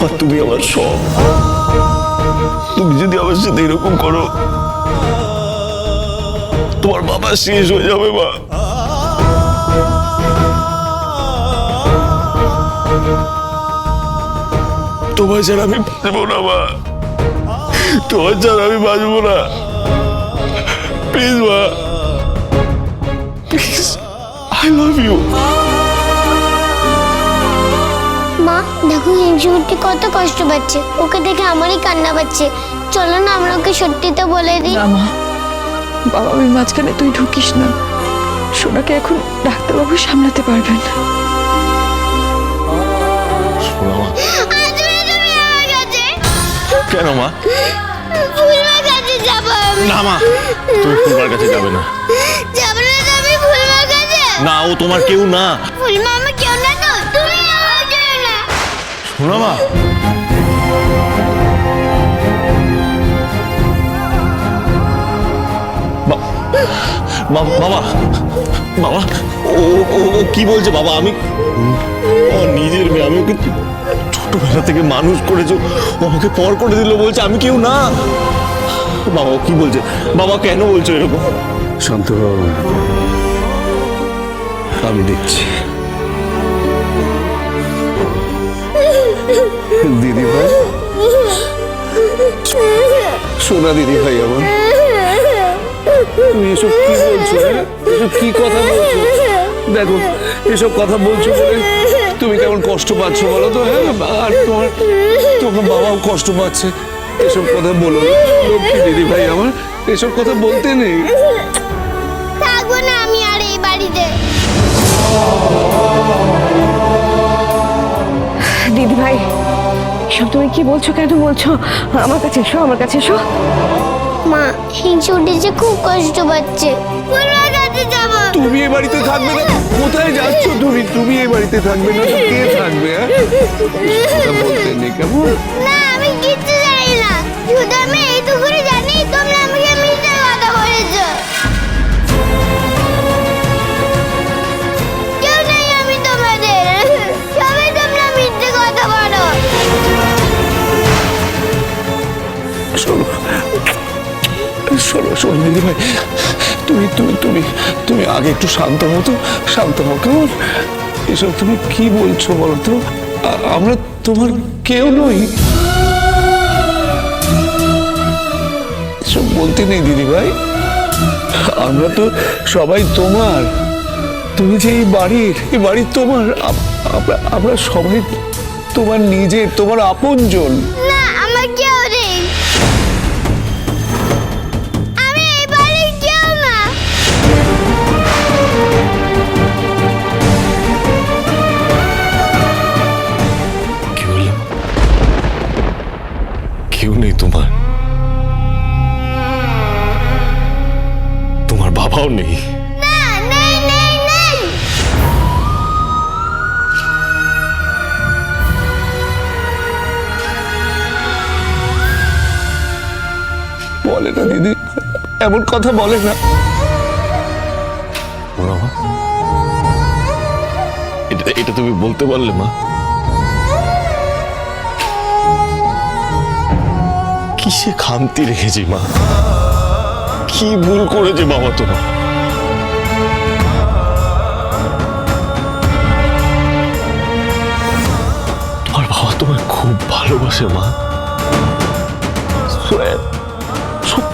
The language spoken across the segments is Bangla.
মা তুমি আমার সব। তুমি যদি আমার সাথে এরকম করো, তোমার বাবা শেষ হয়ে যাবে মা। তোমার ছাড়া আমি বাঁচবো না, মা। তোমার ছাড়া আমি বাঁচবো না। প্লিজ, মা। প্লিজ আই লাভ ইউ দেখো হিংসুকুটি কত কষ্ট পাচ্ছে। ওকে দেখে আমারই কান্না পাচ্ছে। চলো না আমরা ওকে সত্যিটা বলে দিই। না মা বাবা ওই মাঝখানে তুই ঢুকিস না। সোনাকে এখন ডাক্তারবাবু সামলাতে পারবেন না। কেন মা? ফুলমার কাছে যাব আমি। না মা তুমি ফুলমার কাছে যাবে না। যাব না তুমি ফুলমার কাছে। না ও তোমার কেউ না। ফুলমা আমি কেউ না তো তুমি আমার কেউ না শোনো মা বা- বা- বাবা বাবা, ও, ও- কি বলছে বাবা? আমি, ও, নিজের মেয়ে, আমি ওকে ছোটবেলা থেকে মানুষ করেছ আমাকে পর করে দিল, বলছে আমি কেউ না। বাবা কি বলছে? বাবা, কেন বলছো এরকম? শান্ত। আমি দেখছি। দিদি ভাই সোনা দিদি ভাই আমার। তুমি এসব কি বলছো হ্যাঁ? এসব কি কথা বলছো? দেখো, এসব কথা বলছো বলে তুমি কেমন কষ্ট পাচ্ছ বলো তো হ্যাঁ? আর তোমার তোমার বাবাও কষ্ট পাচ্ছে। এসব কথা বলো লক্ষ্মী দিদি ভাই আমার। এসব কথা বলতে নেই। থাকব না আমি আর এই বাড়িতে। দিদি ভাই সব তুমি কি বলছো কেন বলছো? আমার কাছে এসো আমার কাছে এসো। মা হিংসুটি যে খুব কষ্ট পাচ্ছে। তুমি এ বাড়িতে থাকবে না? কোথায় যাচ্ছ তুমি? তুমি এ বাড়িতে থাকবে না কে থাকবে হ্যাঁ? বলতে নেই কেমন? না আমি কিচ্ছু জানি না। শুধু আমি শোনো শোনো দিদি ভাই। তুমি তুমি তুমি তুমি আগে একটু শান্ত হও তো, শান্ত হও, কেমন? এসব তুমি কি বলছো বলো তো? আমরা তোমার কেউ নই। এসব বলতে নেই দিদি ভাই। আমরা তো সবাই তোমার। তুমি যে এই বাড়ির এই বাড়ির তোমার। আমরা আমরা সবাই তোমার নিজের, তোমার আপনজন। বলে না দিদি। এমন কথা বলে না। এটা তুমি বলতে পারলে মা। কিসে খামতি রেখেছি মা? কি ভুল করেছে বাবা তোমার? তোমার বাবা তোমায় খুব ভালোবাসে মা। Swear,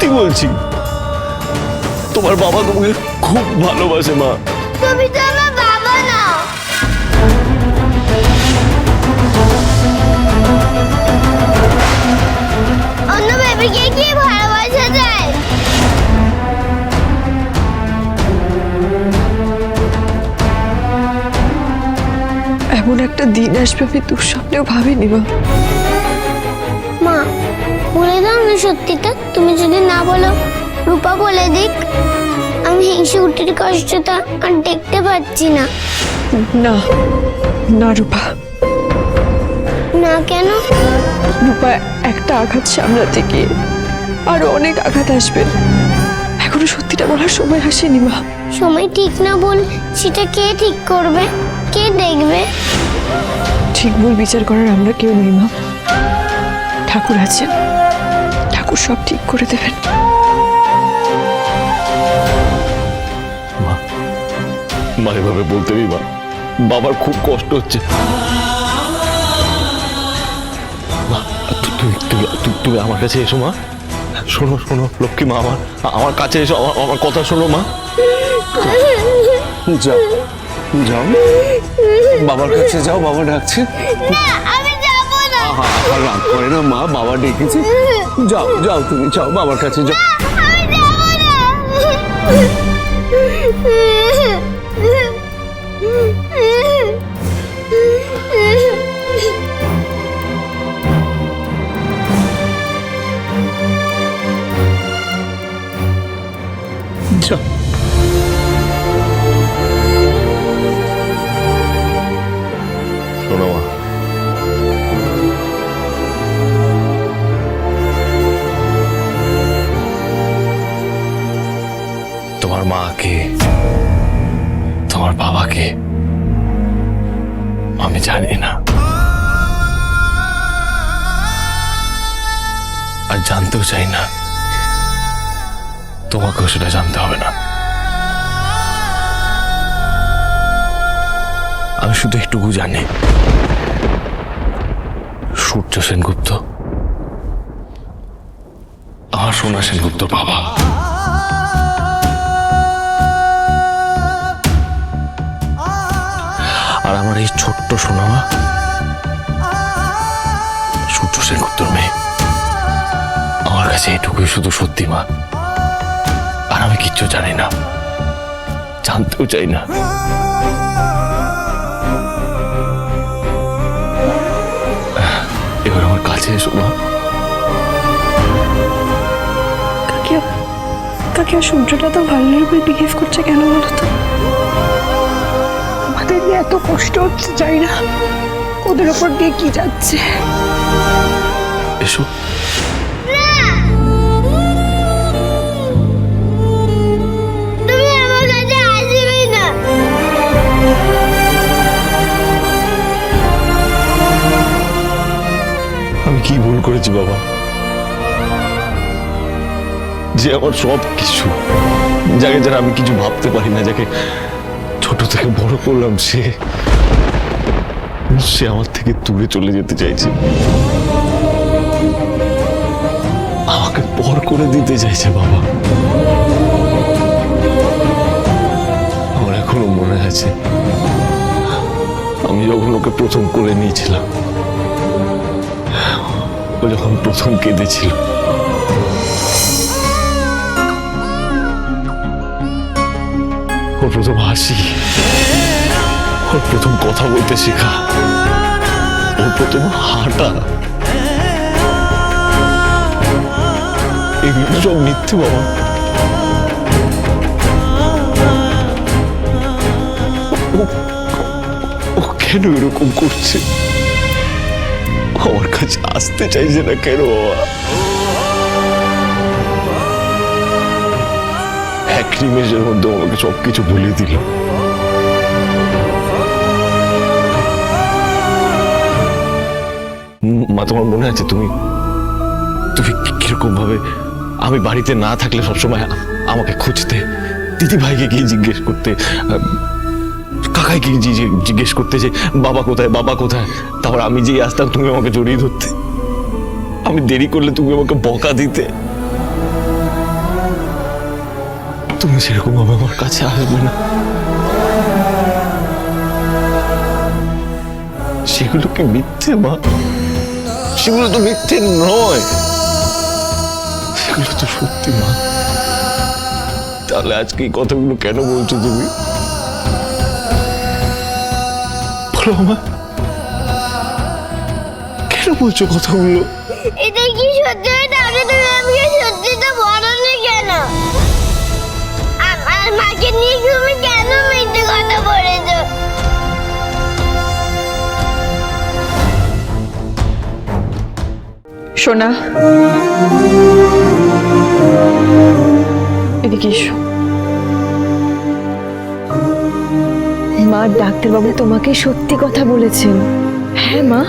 সত্যি বলছি। তোমার বাবা তোমাকে খুব ভালোবাসে মা। তুমি তো আমার বাবা না অন্য বেবিকে কি ভালোবাসা যায় এমন একটা দিন আসবে আমি দুঃস্বপ্নেও ভাবিনি মা। মা বলে দাও সত্যিটা তুমি যদি না বলো রূপা বলে দিক। আমি হিংসুটির কষ্টটা আর দেখতে পাচ্ছি না। না না রূপা। না কেন? রূপা একটা আঘাত সামলাতে গিয়ে আরও অনেক আঘাত আসবে। এখনও সত্যিটা বলার সময় আসেনি মা। সময় ঠিক না বল সেটা কে ঠিক করবে? কে দেখবে? ঠিক ভুল বিচার করার আমরা কেউ নেই মা। ঠাকুর আছেন। ঠাকুর সব ঠিক করে দেবেন। মা মা এভাবে বলতে নেই মা। বাবার খুব কষ্ট হচ্ছে। তুমি তুমি তুমি আমার কাছে এসো মা। শোনো শোনো লক্ষ্মী মা আমার আমার কাছে এসো আমার- আমার কথা শোনো মা। যাও যাও। বাবার কাছে যাও বাবা ডাকছে। আমি যাব না। আহা, রাগ করে না মা বাবা ডেকেছে। যাও যাও তুমি যাও বাবার কাছে যাও। জানতেও চাই না। তোমাকেও সেটা জানতে হবে না। আমি শুধু একটুকু জানি। সূর্য সেনগুপ্ত। আমার সোনা সেনগুপ্ত বাবা। আর আমার এই ছোট্ট সোনামা সূর্য সেনগুপ্তর মেয়ে। কাছে এটুকুই শুধু সত্যি মা। আর আমি কিচ্ছু জানি না। জানতেও চাই না। এবার আমার কাছে এসো মা। কাকিয়া সূর্যটা তো ভালোভাবে বিহেভ করছে কেন বলো তো? আমাদের নিয়ে এত কষ্ট হচ্ছে যাই না। ওদের ওপর দিয়ে কি যাচ্ছে? এসো। করেছি বাবা। যে আমার সব কিছু, যাকে যারা আমি কিছু ভাবতে পারি না, যাকে ছোট থেকে বড় করলাম, সে সে আমার থেকে দূরে চলে যেতে চাইছে। আমাকে পর করে দিতে চাইছে বাবা। আমার এখনও মনে আছে, আমি যখন ওকে প্রথম করে নিয়েছিলাম ও যখন প্রথম কেঁদেছিল। ওর প্রথম হাসি। ওর প্রথম কথা বলতে শেখা। ওর প্রথম হাঁটা। এগুলো সব মিথ্যে বাবা। ও- কেন এরকম করছে? আমার কাছে আসতে চাইছে না কেন এক নিমেষের মধ্যে আমাকে সবকিছু বলে দিল। মা, তোমার মনে আছে তুমি তুমি কীরকম ভাবে আমি বাড়িতে না থাকলে সবসময় আমাকে খুঁজতে দিদি ভাইকে গিয়ে জিজ্ঞেস করতে কাকাইকে জিজ্ঞেস করতে যে, বাবা কোথায় বাবা কোথায়? তারপর আমি যেই আসতাম, তুমি আমাকে জড়িয়ে ধরতে। আমি দেরি করলে তুমি আমাকে বকা দিতে। তুমি সেরকম ভাবে আমার কাছে আসবে না। সেগুলো কি মিথ্যে, মা? সেগুলো তো মিথ্যে নয়। সেগুলো তো সত্যি, মা। তাহলে আজকে এই কথাগুলো কেন বলছো তুমি? আমার কেন বলছো কথাগুলো এটা কি সত্যি? হয় তুমি আমাকে সত্যিটা বলনি কেন? আমার মাকে নিয়ে তুমি কেন মিথ্যে কথা বলেছ? সোনা এদিকে এদিকে এসো। মা ডাক্তারবাবু তোমাকে সত্যি কথা বলেছেন। হ্যাঁ মা।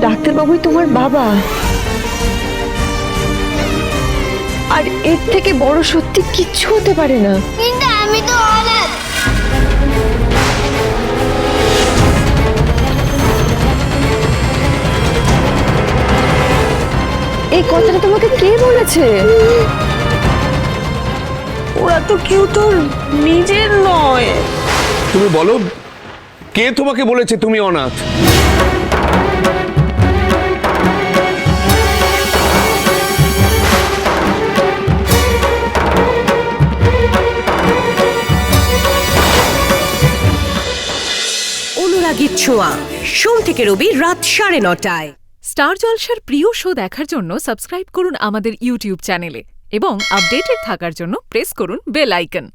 ডাক্তারবাবুই তোমার বাবা। আর এর থেকে বড় সত্যি কিচ্ছু হতে পারে না। কিন্তু আমি তো অনাথ। এই কথাটা তোমাকে কে বলেছে? ওরা তো কেউ তোর নিজের নয়। তুমি বলো কে তোমাকে বলেছে তুমি অনাথ? অনুরাগীর ছোঁয়া। সোম থেকে রবি রাত সাড়ে নটায়। স্টার জলসার প্রিয় শো দেখার জন্য সাবস্ক্রাইব করুন আমাদের ইউটিউব চ্যানেলে এবং আপডেটেড থাকার জন্য প্রেস করুন বেল আইকন।